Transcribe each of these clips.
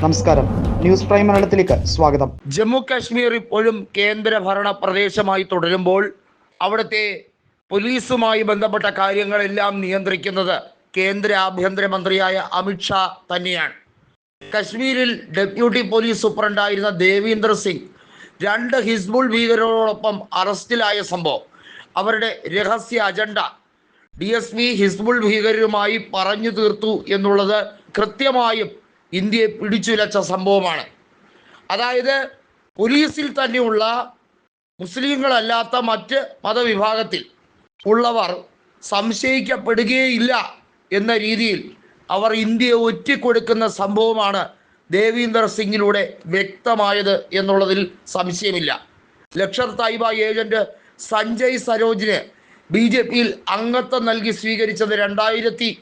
നമസ്കാരം. News prime മലയാളത്തിലേക്ക് സ്വാഗതം. ജമ്മു കാശ്മീർ ഇപ്പോഴും കേന്ദ്ര ഭരണ പ്രദേശമായി തുടരുമ്പോൾ അവിടുത്തെ പോലീസുമായി ബന്ധപ്പെട്ട കാര്യങ്ങളെല്ലാം നിയന്ത്രിക്കുന്നത് കേന്ദ്ര ആഭ്യന്തരമന്ത്രിയായ അമിത്ഷാ തന്നെയാണ്. കശ്മീരിൽ ഡെപ്യൂട്ടി പോലീസ് സൂപ്രണ്ടായിരുന്ന ദേവീന്ദർ സിംഗ് രണ്ട് ഹിസ്ബുൾ ഭീകരരോടൊപ്പം അറസ്റ്റിലായ സംഭവം. അവരുടെ രഹസ്യ agenda D S P Hizbul ഭീകരരുമായി പറഞ്ഞു തീർത്തു എന്നുള്ളത് കൃത്യമായും ഇന്ത്യയെ പിടിച്ചുലച്ച സംഭവമാണ്. അതായത് പോലീസിൽ തന്നെയുള്ള മുസ്ലിങ്ങളല്ലാത്ത മറ്റ് മതവിഭാഗത്തിൽ ഉള്ളവർ സംശയിക്കപ്പെടുകയില്ല എന്ന രീതിയിൽ അവർ ഇന്ത്യയെ ഒറ്റിക്കൊടുക്കുന്ന സംഭവമാണ് ദേവീന്ദർ സിംഗിലൂടെ വ്യക്തമായത് എന്നുള്ളതിൽ സംശയമില്ല. ലക്ഷർ തായിബ ഏജന്റ് സഞ്ജയ് സരോജിന് ബി ജെ പിയിൽ അംഗത്വം നൽകി സ്വീകരിച്ചത് രണ്ടായിരത്തി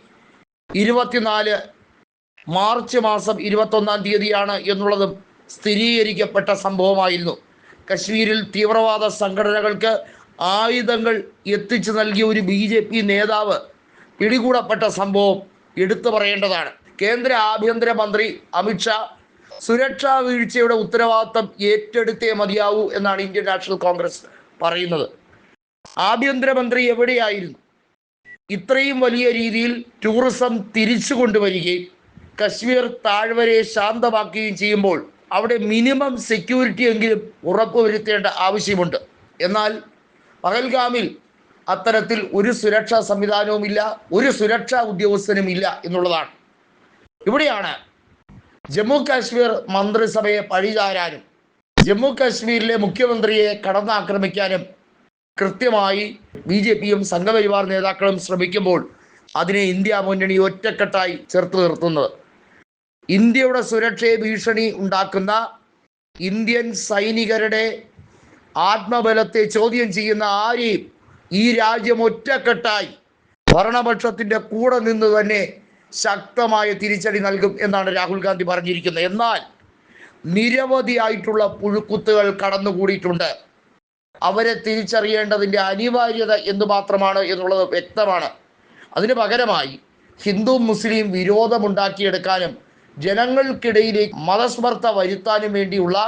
ഇരുപത്തിനാല് മാർച്ച് മാസം ഇരുപത്തൊന്നാം തീയതിയാണ് എന്നുള്ളതും സ്ഥിരീകരിക്കപ്പെട്ട സംഭവമായിരുന്നു. കശ്മീരിൽ തീവ്രവാദ സംഘടനകൾക്ക് ആയുധങ്ങൾ എത്തിച്ചു നൽകിയ ഒരു ബി ജെ പി നേതാവ് പിടികൂടപ്പെട്ട സംഭവം എടുത്തു പറയേണ്ടതാണ്. കേന്ദ്ര ആഭ്യന്തരമന്ത്രി അമിത്ഷാ സുരക്ഷാ വീഴ്ചയുടെ ഉത്തരവാദിത്തം ഏറ്റെടുത്തേ മതിയാവൂ എന്നാണ് ഇന്ത്യൻ നാഷണൽ കോൺഗ്രസ് പറയുന്നത്. ആഭ്യന്തരമന്ത്രി എവിടെയായിരുന്നു? ഇത്രയും വലിയ രീതിയിൽ ടൂറിസം തിരിച്ചു കൊണ്ടുവരികയും കശ്മീർ താഴ്വരയെ ശാന്തമാക്കുകയും ചെയ്യുമ്പോൾ അവിടെ മിനിമം സെക്യൂരിറ്റി എങ്കിലും ഉറപ്പുവരുത്തേണ്ട ആവശ്യമുണ്ട്. എന്നാൽ പഹൽഗാമിൽ അത്തരത്തിൽ ഒരു സുരക്ഷാ സംവിധാനവുമില്ല ഒരു സുരക്ഷാ ഉദ്യോഗസ്ഥനും ഇല്ല എന്നുള്ളതാണ്. ഇവിടെയാണ് ജമ്മു കാശ്മീർ മന്ത്രിസഭയെ പഴിചാരാനും ജമ്മു കാശ്മീരിലെ മുഖ്യമന്ത്രിയെ കടന്നാക്രമിക്കാനും കൃത്യമായി ബി ജെ പിയും സംഘപരിവാർ നേതാക്കളും ശ്രമിക്കുമ്പോൾ അതിനെ ഇന്ത്യ മുന്നണി ഒറ്റക്കെട്ടായി ചേർത്ത് നിർത്തുന്നത്. ഇന്ത്യയുടെ സുരക്ഷയെ ഭീഷണി ഉണ്ടാക്കുന്ന ഇന്ത്യൻ സൈനികരുടെ ആത്മബലത്തെ ചോദ്യം ചെയ്യുന്ന ആരെയും ഈ രാജ്യം ഒറ്റക്കെട്ടായി ഭരണപക്ഷത്തിന്റെ കൂടെ നിന്ന് തന്നെ ശക്തമായ തിരിച്ചടി നൽകും എന്നാണ് രാഹുൽ ഗാന്ധി പറഞ്ഞിരിക്കുന്നത്. എന്നാൽ നിരവധിയായിട്ടുള്ള പുഴുക്കുത്തുകൾ കടന്നുകൂടിയിട്ടുണ്ട്. അവരെ തിരിച്ചറിയേണ്ടതിന്റെ അനിവാര്യത എന്ന് മാത്രമാണ് എന്നുള്ളത് വ്യക്തമാണ്. അതിന് പകരമായി ഹിന്ദു മുസ്ലിം വിരോധമുണ്ടാക്കിയെടുക്കാനും ജനങ്ങൾക്കിടയിലേക്ക് മതസ്മർത്ത വരുത്താനും വേണ്ടിയുള്ള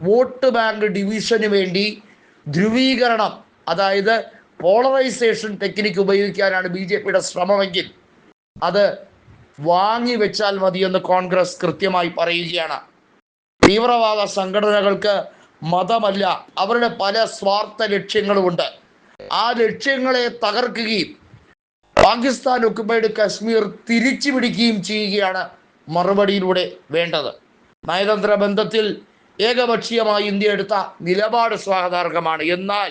വോട്ട് ബാങ്ക് ഡിവിഷന് വേണ്ടി ധ്രുവീകരണം അതായത് പോളറൈസേഷൻ ടെക്നിക്ക് ഉപയോഗിക്കാനാണ് ബി ജെ പിയുടെ ശ്രമമെങ്കിൽ അത് വാങ്ങി വെച്ചാൽ മതിയെന്ന് കോൺഗ്രസ് കൃത്യമായി പറയുകയാണ്. തീവ്രവാദ സംഘടനകൾക്ക് മതമല്ല അവരുടെ പല സ്വാർത്ഥ ലക്ഷ്യങ്ങളുമുണ്ട്. ആ ലക്ഷ്യങ്ങളെ തകർക്കുകയും പാകിസ്ഥാൻ ഒക്കുപൈഡ് കശ്മീർ തിരിച്ചു പിടിക്കുകയും ചെയ്യുകയാണ് മറുപടിയിലൂടെ വേണ്ടത്. നയതന്ത്ര ബന്ധത്തിൽ ഏകപക്ഷീയമായി ഇന്ത്യ എടുത്ത നിലപാട് സ്വാഗതാർഹമാണ്. എന്നാൽ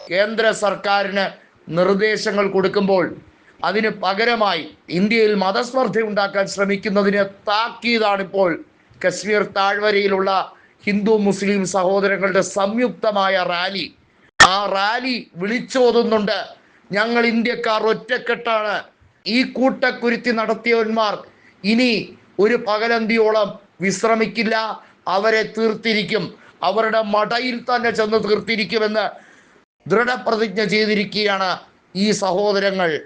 കേന്ദ്ര സർക്കാരിന് നിർദ്ദേശങ്ങൾ കൊടുക്കുമ്പോൾ അതിന് പകരമായി ഇന്ത്യയിൽ മതസ്പർദ്ധ ഉണ്ടാക്കാൻ ശ്രമിക്കുന്നതിന് താക്കീതാണിപ്പോൾ കശ്മീർ താഴ്വരയിലുള്ള ഹിന്ദു മുസ്ലിം സഹോദരങ്ങളുടെ സംയുക്തമായ റാലി. ആ റാലി വിളിച്ചോതുന്നുണ്ട് ഞങ്ങൾ ഇന്ത്യക്കാർ ഒറ്റക്കെട്ടാണ്. ഈ കൂട്ടക്കുരുത്തി നടത്തിയവന്മാർ ഇനി ഒരു പകലന്തിയോളം വിശ്രമിക്കില്ല. അവരെ തീർത്തിരിക്കും. അവരുടെ മടയിൽ തന്നെ ചെന്ന് തീർത്തിരിക്കുമെന്ന് ദൃഢപ്രതിജ്ഞ ചെയ്തിരിക്കുകയാണ് ഈ സഹോദരങ്ങൾ.